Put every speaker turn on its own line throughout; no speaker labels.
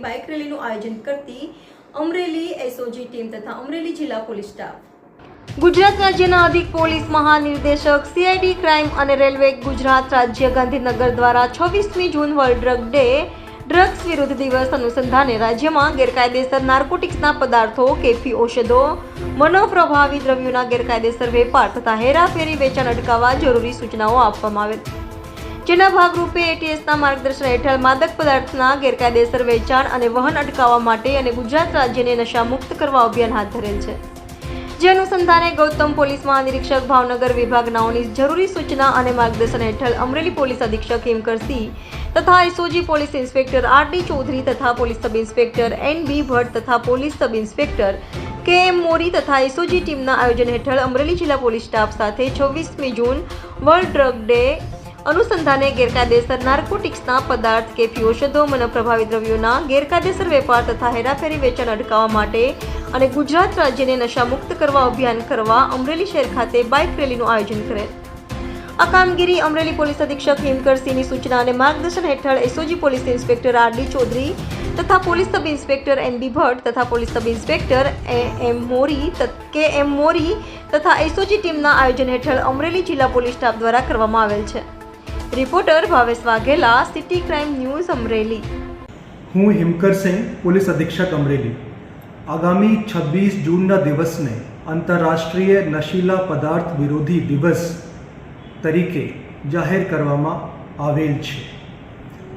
Bike રેલીનું આયોજન કરતી અમરેલી એસઓજી ટીમ તથા અમરેલી જિલ્લા પોલીસ સ્ટાફ ગુજરાત રાજ્યના અધિક પોલીસ મહાનિર્દેશક સીઆઈડી ક્રાઇમ અને રેલવે ગુજરાત રાજ્ય ગાંધીનગર દ્વારા છવ્વીસમી June world drug day drugs વિરુદ્ધ દિવસ અનુસંધાને રાજ્યમાં ગેરકાયદેસર નાર્કોટિક્સના પદાર્થો, કેફી ઔષધો, મનોપ્રભાવી દ્રવ્યોના ગેરકાયદેસર વેપાર તથા હેરાફેરી વેચાણ અટકાવવા જરૂરી સૂચનાઓ આપવામાં આવેલ. જેના ભાગરૂપે એટીએસના માર્ગદર્શન હેઠળ માદક પદાર્થના ગેરકાયદેસર વેચાણ અને વહન અટકાવવા માટે અને ગુજરાત રાજ્યને નશામુક્ત કરવા અભિયાન હાથ ધરેલ છે. જે અનુસંધાને ગૌતમ પોલીસ મહાનિરીક્ષક, ભાવનગર વિભાગનાઓની જરૂરી સૂચના અને માર્ગદર્શન હેઠળ અમરેલી પોલીસ અધિક્ષક હિમકરસિંહ તથા SOG police inspector R D Chaudhary તથા police sub inspector N B Bhatt તથા પોલીસ સબ ઇન્સ્પેક્ટર કે એમ મોરી તથા એસઓજી ટીમના આયોજન હેઠળ અમરેલી જિલ્લા પોલીસ સ્ટાફ સાથે છવ્વીસમી જૂન વર્લ્ડ ડ્રગ ડે અનુસંધાને ગેરકાયદેસર નાર્કોટિક્સના પદાર્થ કેફી ઔષધો મનોપ્રભાવી દ્રવ્યોના ગેરકાયદેસર વેપાર તથા હેરાફેરી વેચાણ અટકાવવા માટે અને ગુજરાત રાજ્યને નશામુક્ત કરવા અભિયાન કરવા અમરેલી શહેર ખાતે બાઇક રેલીનું આયોજન કરેલ આ કામગીરી અમરેલી પોલીસ અધિક્ષક હિમકરસિંહની સૂચના અને માર્ગદર્શન હેઠળ SOG police inspector R D Chaudhary તથા police sub inspector N B Bhatt તથા પોલીસ સબ ઇન્સ્પેક્ટર એ એમ મોરી કે એમ મોરી તથા એસઓજી ટીમના આયોજન હેઠળ અમરેલી જિલ્લા પોલીસ સ્ટાફ દ્વારા કરવામાં આવેલ છે. Reporter Bhavesh Vaghela, city crime news Amreli.
હું હિમકર સિંહ, પોલીસ અધિક્ષક અમરેલી. આગામી છવ્વીસ જૂનના દિવસને આંતરરાષ્ટ્રીય નશીલા પદાર્થ વિરોધી દિવસ તરીકે જાહેર કરવામાં આવેલ છે.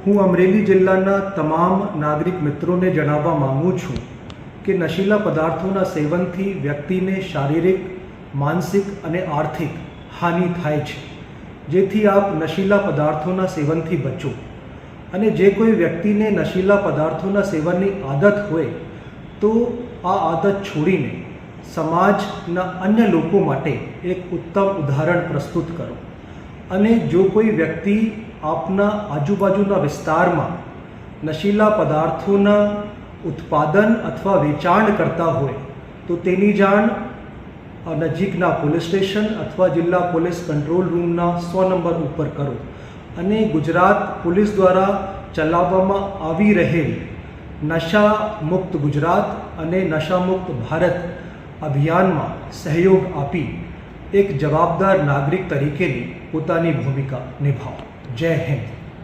હું અમરેલી જિલ્લાના તમામ નાગરિક મિત્રોને જણાવવા માંગુ છું કે નશીલા પદાર્થોના સેવનથી વ્યક્તિને શારીરિક, માનસિક અને આર્થિક હાનિ થાય છે. જેથી આપ નશીલા પદાર્થોના સેવનથી બચો. અને જે કોઈ વ્યક્તિને નશીલા પદાર્થોના સેવનની આદત હોય, તો આ આદત છોડીને સમાજના અન્ય લોકો માટે એક ઉત્તમ ઉદાહરણ પ્રસ્તુત કરો. અને જો કોઈ વ્યક્તિ આપના આજુબાજુના વિસ્તારમાં નશીલા પદાર્થોના ઉત્પાદન અથવા વેચાણ કરતા હોય, તો તેની જાણ નજીકના પોલીસ સ્ટેશન અથવા જિલ્લા પોલીસ કંટ્રોલ રૂમના સો નંબર ઉપર કરો. અને ગુજરાત પોલીસ દ્વારા ચલાવવામાં આવી રહેલ નશા મુક્ત ગુજરાત અને નશામુક્ત ભારત અભિયાનમાં સહયોગ આપી એક જવાબદાર નાગરિક તરીકેની પોતાની ભૂમિકા નિભાવો. જય હિન્દ.